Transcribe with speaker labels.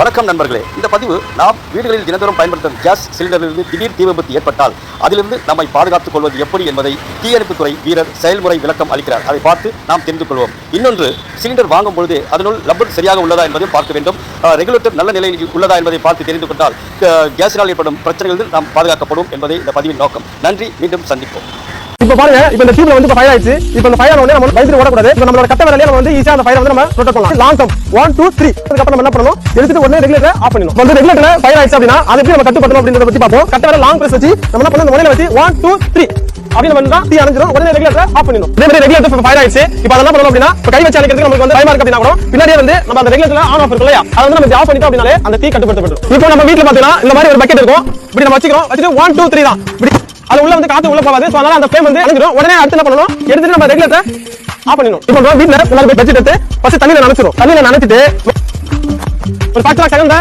Speaker 1: வணக்கம் நண்பர்களே. இந்த பதிவு நாம் வீடுகளில் தினந்தோறும் பயன்படுத்தும் கேஸ் சிலிண்டரிலிருந்து திடீர் தீ விபத்து ஏற்பட்டால் அதிலிருந்து நம்மை பாதுகாத்துக் கொள்வது எப்படி என்பதை தீயணைப்புத்துறை வீரர் செயல்முறை விளக்கம் அளிக்கிறார். அதை பார்த்து நாம் தெரிந்து கொள்வோம். இன்னொன்று சிலிண்டர் வாங்கும் பொழுது அதனுள் லப்பர் சரியாக உள்ளதா என்பதையும் பார்க்க வேண்டும். ரெகுலேட்டர் நல்ல நிலையில் உள்ளதா என்பதை பார்த்து தெரிந்து கொண்டால் கேஸினால் ஏற்படும் பிரச்சனைகளில் நாம் பாதுகாக்கப்படும் என்பதை இந்த பதிவின் நோக்கம். நன்றி. மீண்டும் சந்திப்போம்.
Speaker 2: இப்ப பாருங்க இப்ப இந்த டியூப்ல வந்து இப்ப ஃபயர் ஆயிடுச்சு. இப்ப இந்த ஃபயர் உடனே நம்ம பயந்து ஓடக்கூடாது. இப்ப நம்மளோட கட்ட வேலையில நம்ம வந்து ஈஸியா அந்த ஃபயர் வந்து நம்ம ரொட்டேட் பண்ணலாம். லாங் டம் ஒன் டூ த்ரீ அதுக்கப்புறம் நம்ம என்ன பண்ணணும்? எடுத்துட்டு உடனே ரெகுலேட்டர் ஆஃப் பண்ணணும் வந்து ரெகுலேட்டர் ஃபயர் ஆயிடுச்சு அப்படின்னா அதை எப்படி நம்ம கட்டுப்படுத்தணும் அப்படின்றத பத்தி பார்ப்போம். கட்ட வேலை லாங் பிரஸ் வச்சு நம்ம என்ன பண்ணணும்? இந்த வச்சு ஒன் டூ த்ரீ அப்படின்னு பண்ணா தீ அணைஞ்சிரும். உடனே ரெகுலேட்டர் ஆஃப் பண்ணிடும் இதே மாதிரி ரெகுலேட்டர் ஃபயர் ஆயிடுச்சு. இப்ப அதெல்லாம் என்ன பண்ணணும் அப்படின்னா இப்ப கை வச்சு அணைக்கிறதுக்கு நமக்கு வந்து பயமா இருக்கு அப்படின்னா கூட பின்னாடியே வந்து நம்ம அந்த ரெகுலேட்டர் ஆன் ஆஃப் இருக்கு இல்லையா அதை வந்து நம்ம ஆஃப் பண்ணிட்டோம் அப்படின்னாலே அந்த தீ கட்டுப்படுத்தப்படும் இப்போ நம்ம வீட்ல பாத்தீங்கன்னா இந்த மாதிரி ஒரு பக்கெட் இருக்கும். இப்படி நம்ம வச்சுக்கிறோம். வச்சுட்டு ஒன் டூ த்ரீ தான். இப்படி அது உள்ள வந்து காத்து உள்ள போகாது. சோ அதனால அந்த ஃப்ளேம் வந்து அணைஞ்சிரும் உடனே அடுத்து என்ன பண்ணணும்? எடுத்துட்டு நம்ம ரெகுலேட்டர் ஆஃப் பண்ணிடணும். இப்போ நம்ம வீட்ல எல்லாரும் போய் பட்ஜெட் எடுத்து ஃபர்ஸ்ட் தண்ணியில நனைச்சிரும். தண்ணியில நனைச்சிட்டு ஒரு பத்து செகண்ட்